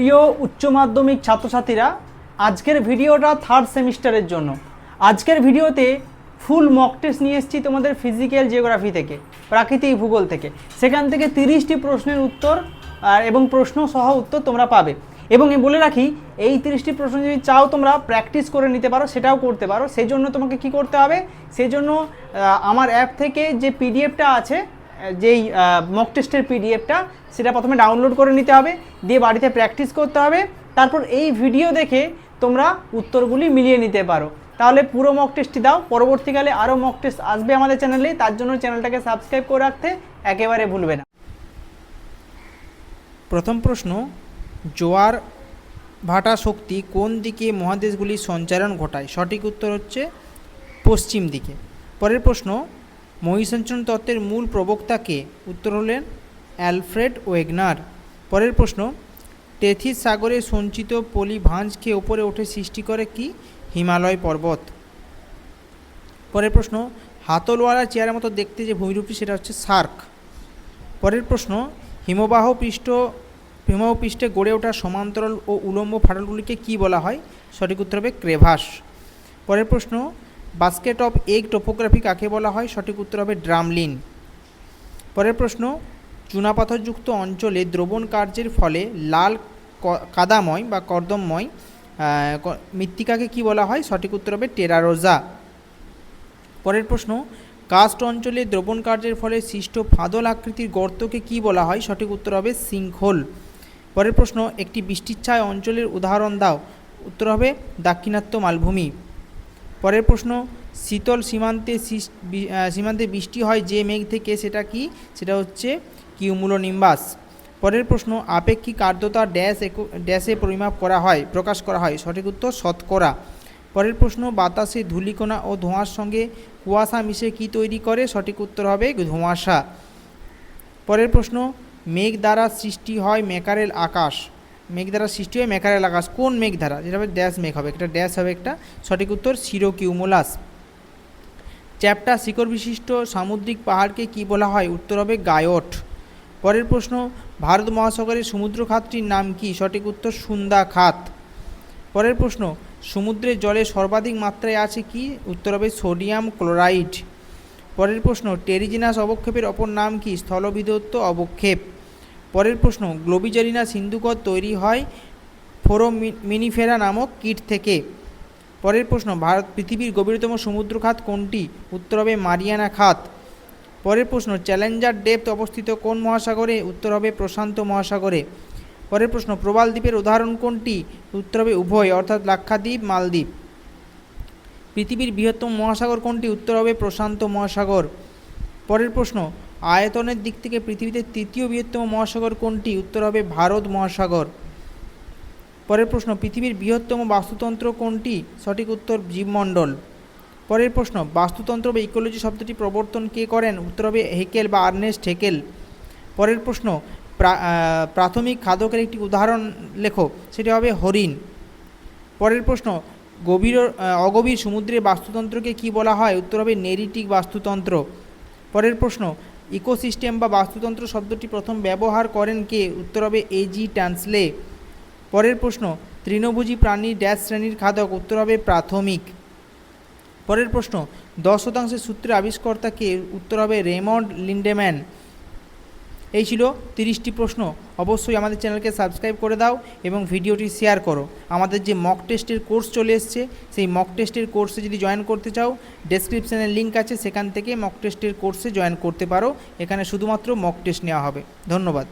প্রিয় উচ্চ মাধ্যমিক ছাত্রছাত্রীরা, আজকের ভিডিওটা থার্ড সেমিস্টারের জন্য। আজকের ভিডিওতে ফুল মক টেস্ট নিয়ে এসেছি তোমাদের ফিজিক্যাল জিওগ্রাফি থেকে, প্রাকৃতিক ভূগোল থেকে। সেখান থেকে তিরিশটি প্রশ্নের উত্তর এবং প্রশ্ন সহ উত্তর তোমরা পাবে। এবং বলে রাখি, এই তিরিশটি প্রশ্ন যদি চাও তোমরা প্র্যাকটিস করে নিতে পারো, সেটাও করতে পারো। সেই জন্য তোমাকে কি করতে হবে? সেই জন্য আমার অ্যাপ থেকে যে পিডিএফটা আছে যেই মক টেস্টের পিডিএফটা সেটা প্রথমে ডাউনলোড করে নিতে হবে, দিয়ে বাড়িতে প্র্যাকটিস করতে হবে, তারপর এই ভিডিও দেখে তোমরা উত্তরগুলি মিলিয়ে নিতে পারো। তাহলে পুরো মক টেস্টটি দাও, পরবর্তীকালে আরও মক টেস্ট আসবে আমাদের চ্যানেলে তার জন্য চ্যানেলটাকে সাবস্ক্রাইব করে রাখতে একেবারে ভুলবে না। প্রথম প্রশ্ন, জোয়ার ভাটা শক্তি কোন দিকে মহাদেশগুলির সঞ্চারণ ঘটায়? সঠিক উত্তর হচ্ছে পশ্চিম দিকে। পরের প্রশ্ন মহিষাঞ্চন তত্ত্বের মূল প্রবক্তাকে উত্তর হলেন অ্যালফ্রেড ওয়েগনার। পরের প্রশ্ন, টেথিস সাগরে সঞ্চিত পলি ভাঁজকে ওপরে উঠে সৃষ্টি করে কি? হিমালয় পর্বত। পরের প্রশ্ন হাতলওয়ালা চেয়ারের মতো দেখতে যে ভূমিরূপটি সেটা হচ্ছে সার্ক। পরের প্রশ্ন, হিমবাহ পৃষ্ঠ, হিমবাহ পৃষ্ঠে গড়ে ওঠা সমান্তরাল ও উলম্ব ফাটলগুলিকে কি বলা হয়? সঠিক উত্তর হবে ক্রেভাস। পরের প্রশ্ন বাস্কেট অফ এগ টোপোগ্রাফি কাকে বলা হয়? সঠিক উত্তর হবে ড্রামলিন। পরের প্রশ্ন, চুনাপাথরযুক্ত অঞ্চলে দ্রবণ কার্যের ফলে লাল কাদাময় বা কর্দমময় মৃত্তিকাকে কি বলা হয়? সঠিক উত্তর হবে টেরারোজা। পরের প্রশ্ন, কাস্ট অঞ্চলে দ্রবণ কার্যের ফলে সৃষ্ট ফাদল আকৃতির গর্তকে কি বলা হয়? সঠিক উত্তর হবে সিঙ্কহোল পরের প্রশ্ন, একটি বৃষ্টিচ্ছায় অঞ্চলের উদাহরণ দাও। উত্তর হবে দাক্ষিণাত্য মালভূমি। পরের প্রশ্ন, শীতল সীমান্তে সীমান্তে বৃষ্টি হয় যে মেঘ থেকে সেটা কি? সেটা হচ্ছে কিউমুলোনিম্বাস। পরের প্রশ্ন, আপেক্ষিক আর্দ্রতা ড্যাশ ড্যাশে পরিমাপ করা হয়, প্রকাশ করা হয়। সঠিক উত্তর, শতকরা। পরের প্রশ্ন, বাতাসে ধূলিকণা ও ধোঁয়ার সঙ্গে কুয়াশা মিশে কি তৈরি করে? সঠিক উত্তর হবে ধোঁয়াশা। পরের প্রশ্ন, মেঘ দ্বারা সৃষ্টি হয় মেকারেল আকাশ। মেঘ দ্বারা সৃষ্টি হয় মেকারেল আকাশ কোন মেঘ দ্বারা যেটা হবে ড্যাশ মেঘ হবে। একটা ড্যাশ হবে একটা সঠিক উত্তর সিরোকিউমুলাস। চ্যাপ্টা শিকড় বিশিষ্ট সামুদ্রিক পাহাড়কে কি বলা হয়? উত্তর হবে গায়ট। পরের প্রশ্ন, ভারত মহাসাগরের সমুদ্র খাতটির নাম কি? সঠিক উত্তর সুন্দা খাত পরের প্রশ্ন, সমুদ্রের জলে সর্বাধিক মাত্রায় আছে কি? উত্তর হবে সোডিয়াম ক্লোরাইড। পরের প্রশ্ন, টেরিজিনাস অবক্ষেপের অপর নাম কি? স্থলবিদত্ত অবক্ষেপ। পরের প্রশ্ন, গ্লোবিজারিনা সিন্ধুকর তৈরি হয় ফোরো মিনিফেরা নামক কীট থেকে। পরের প্রশ্ন, ভারত পৃথিবীর গভীরতম সমুদ্র খাত কোনটি? উত্তর হবে মারিয়ানা খাত। পরের প্রশ্ন, চ্যালেঞ্জার ডেপথ অবস্থিত কোন মহাসাগরে? উত্তর হবে প্রশান্ত মহাসাগরে। পরের প্রশ্ন, প্রবাল দ্বীপের উদাহরণ কোনটি? উত্তর হবে উভয়, অর্থাৎ লাক্ষাদ্বীপ, মালদ্বীপ। পৃথিবীর বৃহত্তম মহাসাগর কোনটি? উত্তর হবে প্রশান্ত মহাসাগর। পরের প্রশ্ন আয়তনের দিক থেকে পৃথিবীতে তৃতীয় বৃহত্তম মহাসাগর কোনটি? উত্তর হবে ভারত মহাসাগর। পরের প্রশ্ন, পৃথিবীর বৃহত্তম বাস্তুতন্ত্র কোনটি? সঠিক উত্তর, জীবমণ্ডল। পরের প্রশ্ন, বাস্তুতন্ত্র বা ইকোলজি শব্দটি প্রবর্তন কে করেন? উত্তর হবে হেকেল বা আর্নেস্ট হেকেল। পরের প্রশ্ন প্রাথমিক খাদকের একটি উদাহরণ লেখো, সেটি হবে হরিণ। পরের প্রশ্ন, গভীর অগভীর সমুদ্রের বাস্তুতন্ত্রকে কি বলা হয়? উত্তর হবে নেরিটিক বাস্তুতন্ত্র। পরের প্রশ্ন ইকোসিস্টেম বা বাস্তুতন্ত্র শব্দটি প্রথম ব্যবহার করেন কে? উত্তর হবে এজি ট্যান্সলে পরের প্রশ্ন, তৃণভোজী প্রাণী ড্যাশ শ্রেণির খাদক। উত্তর হবে প্রাথমিক। পরের প্রশ্ন, দশ শতাংশের সূত্রে আবিষ্কর্তা কে? উত্তর হবে রেমন্ড লিন্ডেম্যান। এই ছিল তিরিশটি প্রশ্ন। অবশ্যই আমাদের চ্যানেলকে সাবস্ক্রাইব করে দাও এবং ভিডিওটি শেয়ার করো। আমাদের যে মক টেস্টের কোর্স চলে এসছে, সেই মক টেস্টের কোর্সে যদি জয়েন করতে চাও ডেসক্রিপশানের লিঙ্ক আছে, সেখান থেকে মক টেস্টের কোর্সে জয়েন করতে পারো। এখানে শুধুমাত্র মক টেস্ট নেওয়া হবে। ধন্যবাদ।